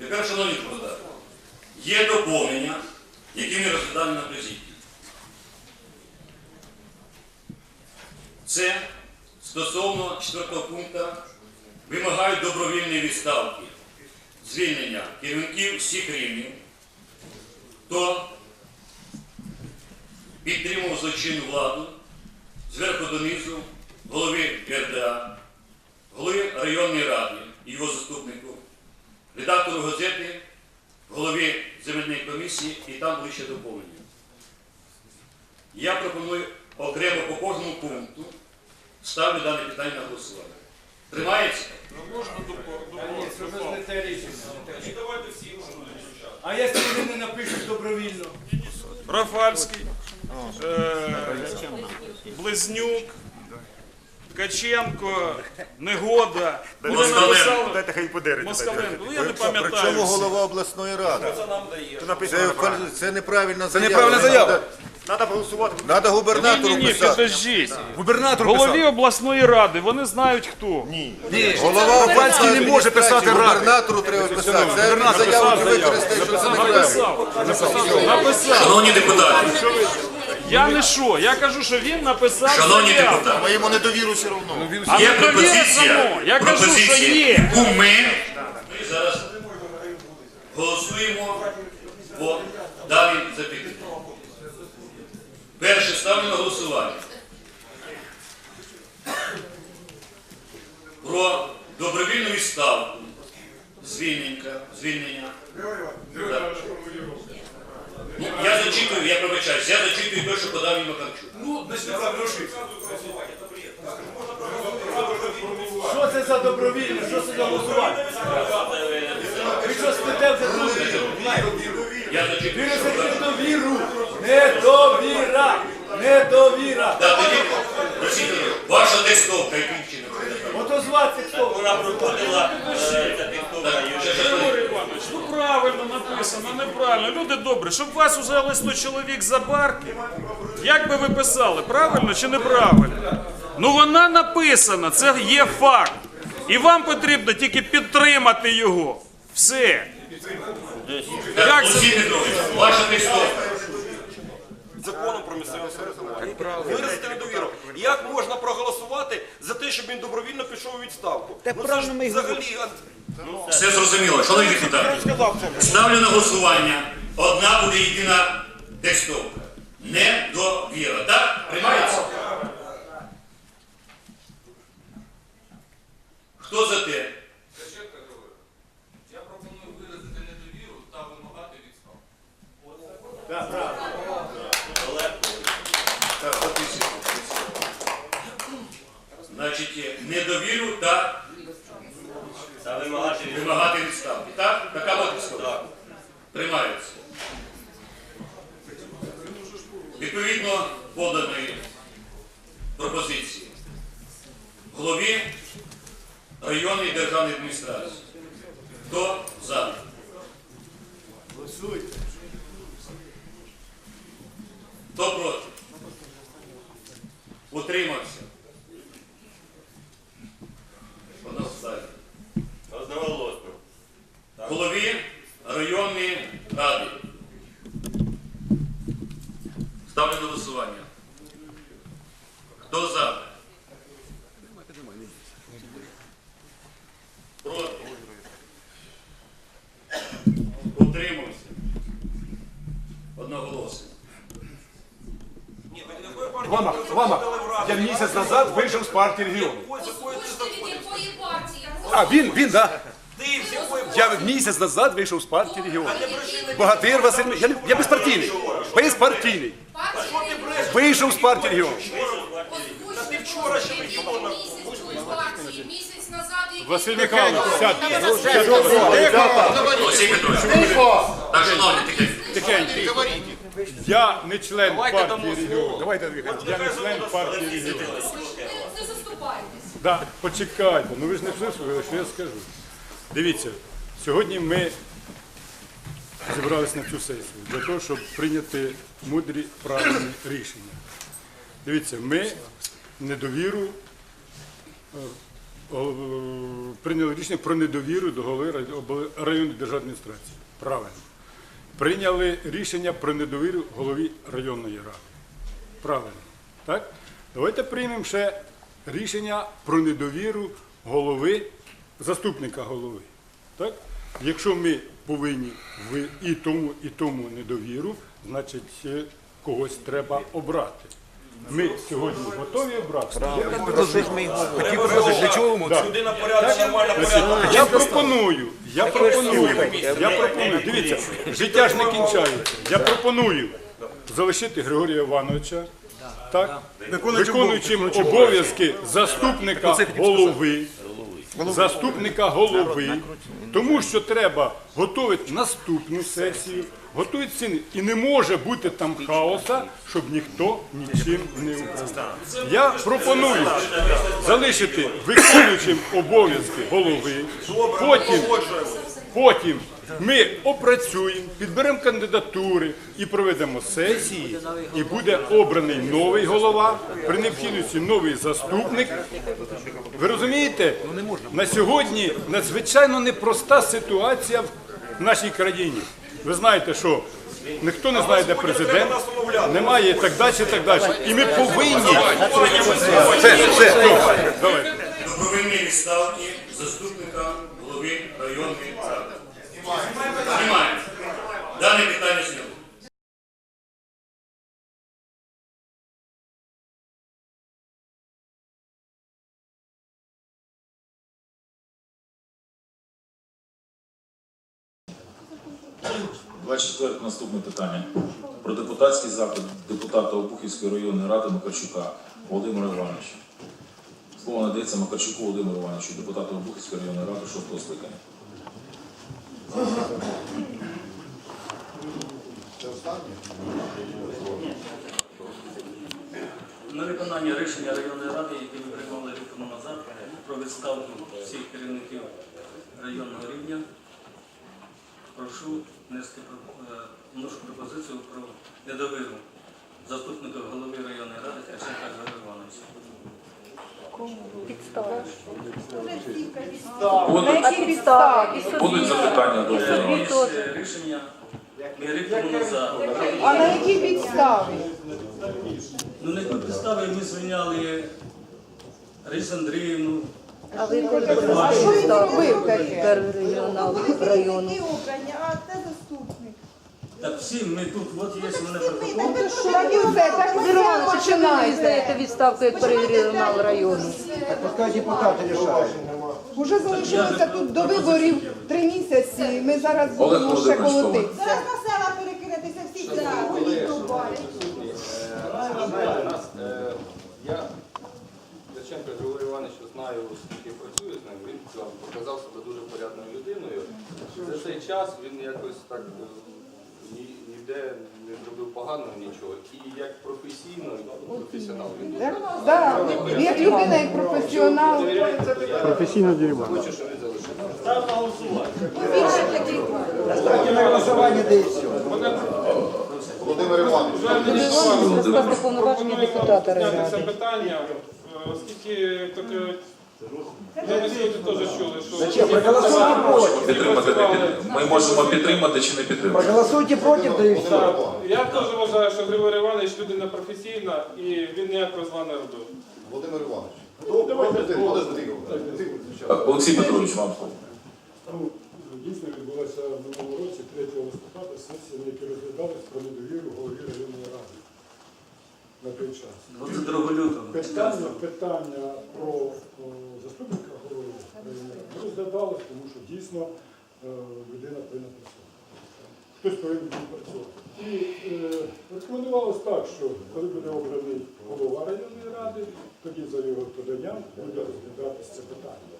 Тепер, шановні депутати, є доповнення, які ми розглядали на президії. Це стосовно четвертого пункту вимагають добровільної відставки, звільнення керівників всіх рівнів, хто підтримував злочинну владу зверху донизу, голови РДА, голови районної ради і його заступнику, редактору газети, голові земельної комісії і там були ще доповнення. Я пропоную окремо по кожному пункту ставлю дане питання на голосування. Тримається? А якщо вони не напишуть добровільно? Рафальський, е, Близнюк, Ткаченко, Негода. Вони Москаленко. написали Дайте хай. Москаленко. Ну я не Причому пам'ятаю. всіх. голова обласної ради? Це, фаль- це неправильна заява. неправильна заява. Надо- Треба голосувати. Надо Ні, губернатору ні, ні, писати. підождіть. Губернатор Голові обласної ради, вони знають хто. Голова Ковальський не може писати ради. Губернатору треба писати. Це він заяву чи використає, що це неправильно. Написав. Написав. Шановні депутати, Я не що, я кажу, що він написав шановні заяву. депутати, Ми йому недовіру все одно. А є не довіреться пропозиція, само. Я кажу, що пропозиція, є. яку ми, ми зараз голосуємо по даній запитанні. Перше ставлю на голосування. Про добровільну відставку звільнення. звільнення. Так. Ну, я зачитую, я пробачаюсь, я зачитую те, що подав Макарчук. Що це за добровільно? Що це за голосування? Ви що спите вже? Я зачитую, Ви що подав. не недовіру! Недовіра! Недовіра! Тоді, ваша тестовка, яким чином? Ото звати хто? Вона проходила е, Григорій Іванович, ну правильно написано, неправильно. Люди добрі, щоб вас узяли 100 чоловік за барки, як би ви писали, правильно чи неправильно? Ну вона написана, це є факт. І вам потрібно тільки підтримати його. Все. Як це? Ваша законом про місцеве самоврядування. Виразити недовіру. Як можна проголосувати за те, щоб він добровільно пішов у відставку? ну, це ж взагалі Все зрозуміло. Шановні депутати, ставлю на голосування. Одна буде єдина текстовка. Недовіра. Так? Приймається? Хто за те? Я пропоную виразити недовіру та вимагати відставку. Значить, недовіру та Та вимагати від- вимагати відставки. Так? Така текстовка? Приймається. Відповідно поданої пропозиції голові районної державної адміністрації. Хто за? Хто проти? Утримався. Одностайно. одноголосно. Голові районної ради. Ставлю на голосування. Хто за? Проти? Утримався. Одноголосно. Ні, ви якої партії Вама, ви Вама, заходили в раду? я місяць назад вийшов з партії регіону. Від якої партії? А, він, він, да. Ти з якої Я місяць назад вийшов з партії регіону. Богатир Василь, Мі- я, не- я безпартійний. Безпартійний. Вийшов з партії регіону. вчора ще місяць був в партії, місяць назад який Василь Михайлович, сядь. Олексій Петрович. Так, шановні, тихенько. Я не член партії регіону. Давайте, я не член партії регіону. Да, почекайте, ну ви ж не вислухали, що я скажу. Дивіться, сьогодні ми зібралися на цю сесію для того, щоб прийняти мудрі правильні рішення. Дивіться, ми недовіру е, прийняли рішення про недовіру до голови районної державної адміністрації. Правильно. Прийняли рішення про недовіру голові районної ради. Правильно. Так? Давайте приймемо ще рішення про недовіру голови, заступника голови. Так? Якщо ми повинні в і тому, і тому недовіру, значить е, когось треба обрати. Ми сьогодні готові обрати. Людина. Я пропоную, я пропоную, я пропоную, дивіться, життя ж не кінчається. Я пропоную залишити Григорія Івановича, так, виконуючим обов'язки заступника голови, заступника голови, тому що треба готувати наступну сесію, готувати ціни. І не може бути там хаоса, щоб ніхто нічим не управляв. Я пропоную залишити виконуючим обов'язки голови, потім, потім ми опрацюємо, підберемо кандидатури і проведемо сесії, і буде обраний новий голова, при необхідності новий заступник. Ви розумієте, на сьогодні надзвичайно непроста ситуація в нашій країні. Ви знаєте, що ніхто не знає, де президент, немає і так далі, і так далі. І ми повинні. Давайте. Добровільні відставки заступника голови районної ради. Немає. Дане питання. Двадцять четверте наступне питання. Про депутатський запит депутата Обухівської районної ради Макарчука Володимира Івановича. Слово надається Макарчуку Володимиру Івановичу, депутату Обухівської районної ради 6 скликання. На виконання рішення районної ради, яке ми приймали рік тому назад, про відставку всіх керівників районного рівня, прошу внести е, вношу пропозицію про недовіру заступника голови районної ради Ткаченка Григорія Івановича. Будуть, будуть запитання до Володимира Івановича. Є рішення ми рік. А на якій підставі? Ну не тут підстави ми звільняли Рис Андріївну, А що він робив таке? регіонал району. а заступник. Так всі ми тут, от є в мене протокол. Так і все, так і Романович, ви не здаєте відставку як регіонал району? Уже залишилося тут до виборів три місяці, ми зараз будемо ще колотитися. Зараз на села перекинетеся всі ці голі. Я Ткаченка Григорій Іванович знаю, скільки працюю з ним, він е, показав себе дуже порядною людиною. За цей час він якось так е, ні- ніде не зробив поганого нічого. І як професійно, професіонал він дуже Так, да. як людина, як професіонал. Професійна дерьма. хочу, щоб він залишився. Скласти повноваження депутата Зняти це ради. питання, е, оскільки таке. Теж чули, що Підтримати, не. Ми можемо підтримати чи не підтримати. Голосуйте проти, да і все. Я теж вважаю, що Григорій Іванович людина професійна і він ніякого зла не робив. Володимир Іванович. Так, Олексій Петрович, вам слово. Ну, дійсно відбулася в минулому році 3 листопада сесія, на якій розглядалась про недовіру голові районної ради на той час. 22 лютого. Питання, питання про о, заступника голови ради розглядалось, тому що дійсно е, людина повинна працювати. Хтось повинен бути працювати. І е, рекомендувалось так, що коли буде обраний голова районної ради, тоді за його поданням буде розглядатися це питання.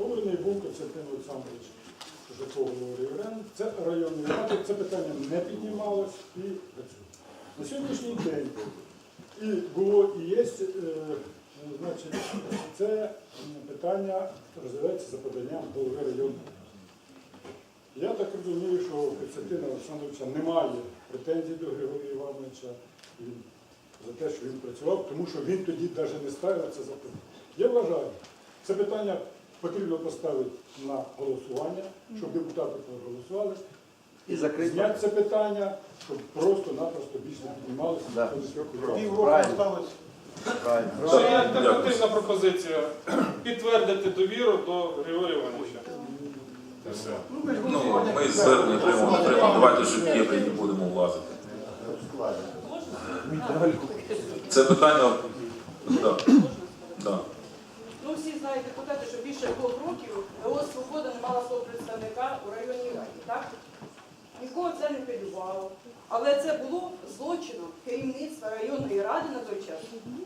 Обраний був Константин Олександрович Жаков Григорій Євген. Це районної ради, це питання не піднімалось і працює. На сьогоднішній день і було і є, е, значить, це питання розглядається за поданням голови районної. Я так розумію, що у Константина Олександровича немає претензій до Григорія Івановича за те, що він працював, тому що він тоді навіть не ставив це запитання. Я вважаю, Це питання потрібно поставити на голосування, щоб депутати проголосували. І зняти це питання, щоб просто-напросто більше не піднімалося. не спілкувався. Ще є альтернативна пропозиція підтвердити довіру до Григорія Івановича. Це все. Ну, ми звернення приймемо, не приймемо. Давайте життєві не будемо влазити. Це питання. Да. Да. Ну, всі знають депутати, що більше двох років ГО «Свобода» не мала свого представника у районній раді, так? Нікого це не хвилювало. Але це було злочином керівництва районної ради на той час,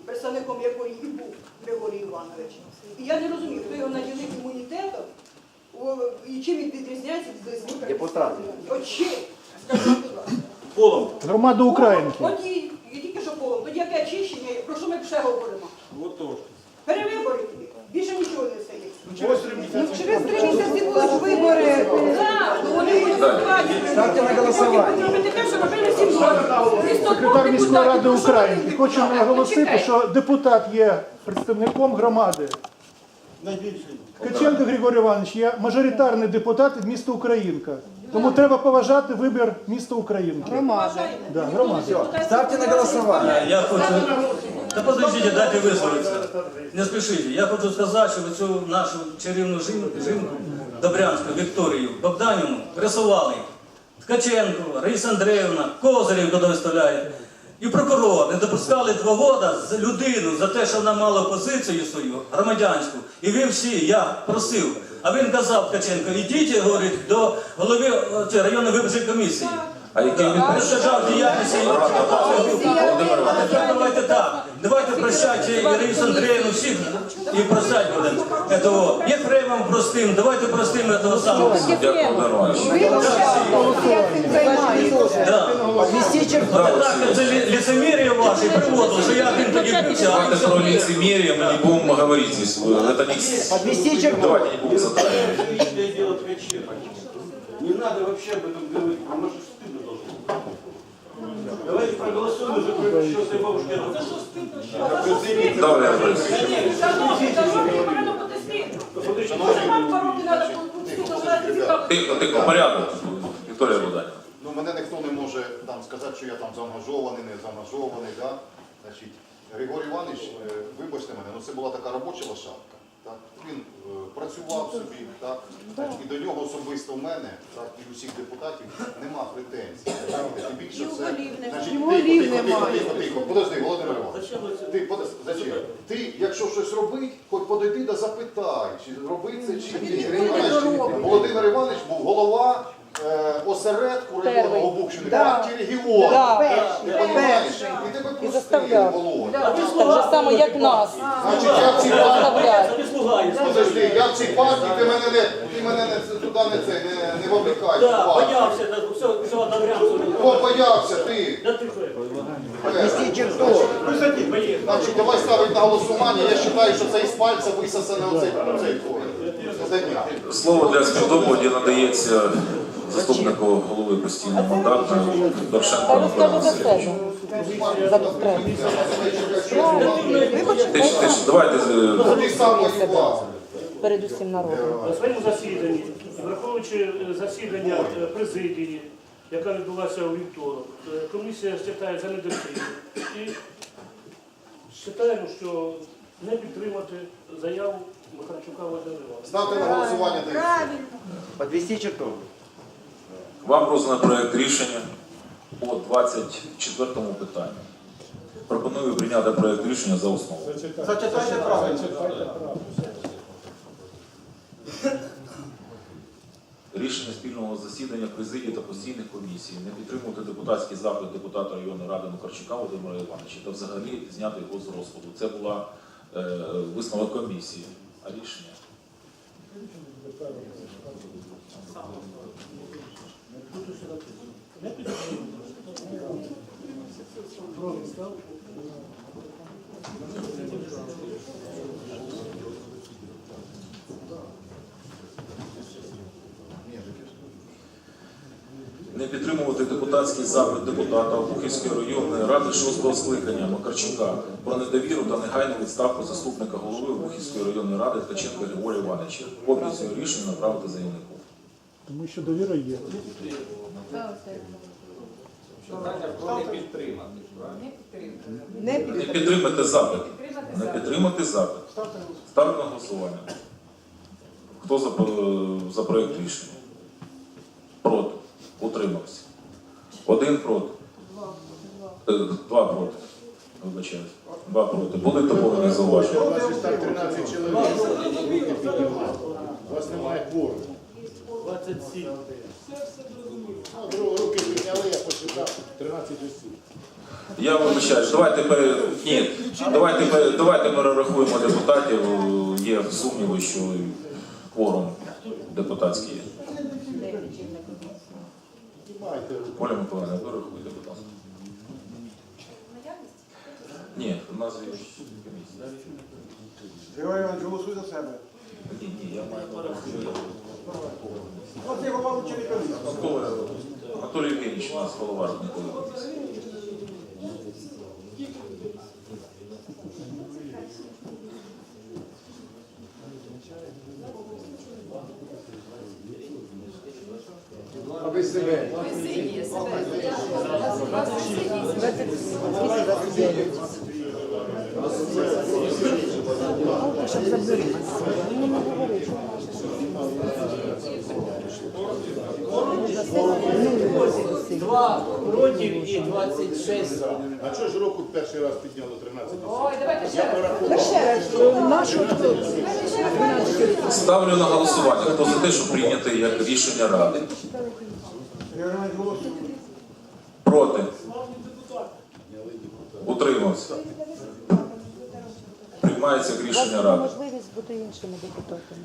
представником якої і був Григорій Іванович. І я не розумію, хто його наділив імунітетом і чим він відрізняється від. Депутати. От чим? Скажіть, будь ласка. Полом. Громада Українки. От і, і тільки що полом. Тоді яке очищення, про що ми ще говоримо? Отож. Перевибори тобі. Більше нічого. Ну, через три місяці будуть вибори. Вони будуть. Ставте на голосування. Секретар міської ради України. Хочу наголосити, що депутат є представником громади. Ткаченко Григорій Іванович є мажоритарний депутат від міста Українка. Тому треба поважати вибір міста Українки. Громада. Да, громада. Ставте на голосування. Я хочу... Та подождите, дайте висловитися. Не спішіть. Я хочу сказати, що цю нашу чарівну жінку Добрянську Вікторію Богданівну пресували Ткаченко, Раїса Андріївна, Козирів, куди виставляють. І прокурор не допускали два роки з людину за те, що вона мала позицію свою громадянську. І ви всі, я просив. А він казав Ткаченко, ідіть, говорить, до голови районної виборчої комісії А який він Перешкоджав діяльності. А тепер давайте так. Давайте прощати Ірину Андріївну всіх і прощати будемо. Этого. Єфремом простим, давайте простим этого самого. Дякую, Володимир Іванович. Я цим займаюся. Да. От так це лі- лицемір'я ваше приводило, що я він тоді бився. а він Давайте все про ні. лицемерие мы не будем говорить здесь. Это не... Давайте не будем затрагивать. Личное дело Ткаченко. Не надо вообще об этом говорить, потому что Давайте проголосуем уже про еще своей бабушке. Да, Валерий Борисович. Шановні, шановні, повинно бути слід. Може вам два роки треба тут Тихо, тихо, порядок. Вікторія. Ну, мене ніхто не може там сказати, що я там заангажований, не заангажований. Да? Значить, Григорій Іванович, е, вибачте мене, ну це була така робоча лошадка. Так? Він е, працював собі, так? і до нього особисто в мене, так, і усіх депутатів нема претензій. розумієте? Тим більше це, значить, Його тихо, голів тихо, тихо, немає. тихо, тихо. Подожди, Володимир Іванович. Ти, подожди, зачем? Ти, якщо щось робить, хоч подойди та запитай, чи робить це, чи ні. Володимир Іванович був голова е, осередку районного Букшини, партії регіону. Ти розумієш? І тебе пустили, заставляв. Володя. Так же само, як нас. Значить, я в цій партії, Заставляють. подожди, я в цій партії, ти мене не, ти мене не, туди не, це, не, не вовлекай. в цю партію. все, все одновременно. Кого боявся ти? Значить, давай ставити на голосування. Я вважаю, що це із пальця висосане оцей, оцей твой. Слово для співдоповіді надається заступнику голови постійного мандату Дорошенко Анатолію Васильовичу. Тише, тише, давайте. е, Ти сам воював. Перед усім народом. На своєму засіданні, враховуючи е, засідання е, президії, яка відбулася у вівторок, е, комісія вважає за недопустимим. І вважаємо, що не підтримати заяву Михальчука Володимира Івановича. Ставте на голосування. все. Подвести черту. Вам роздано проект рішення по 24 питанню. Пропоную прийняти проект рішення за основу. Зачитайте правильно. Рішення спільного засідання президії та постійних комісій не підтримувати депутатський запит депутата районної ради Мукарчука Володимира Івановича та взагалі зняти його з розкладу. Це була е, висновок комісії. А рішення? Не підтримувати депутатський запит депутата Обухівської районної ради 6-го скликання Макарчука про недовіру та негайну відставку заступника голови Обухівської районної ради Ткаченка Григорія Івановича. Копію цього рішення направити заявнику. Тому що довіра є. Про не підтримати. правильно? Не підтримати запит. Не підтримати запит. Ставлю на голосування. Хто за, про- за проєкт рішення? Проти. Утримався. Один проти. Е, Два проти. Вибачаюсь. Два проти. Були доповнені зауваження? Так 13 чоловік. У вас немає кворуму. 27. Ну, друг- руки підняли, я почитав. 13 осіб. Я вибачаюсь. Давайте пере... Ні. Давайте, пере- давайте перерахуємо депутатів. Є сумніви, що кворум депутатський є. Піднімайте руки. Оля Миколаївна, перерахуйте, будь ласка. Ні, у нас є комісія. Григорій Іванович, голосуй за себе. Ні, ні, я маю на увазі. От його вам вчили комісію. Анатолій- Євгенійович у нас голова рахункової комісії. А ви себе. Два проти і 26 за. А чого ж року перший раз підняло 13 осіб? Ой, давайте ще раз. Ще раз, нашу Ставлю на голосування. Хто за те, щоб прийняти як рішення ради? Проти? Утримався? Приймається як рішення ради. можливість бути іншими депутатами.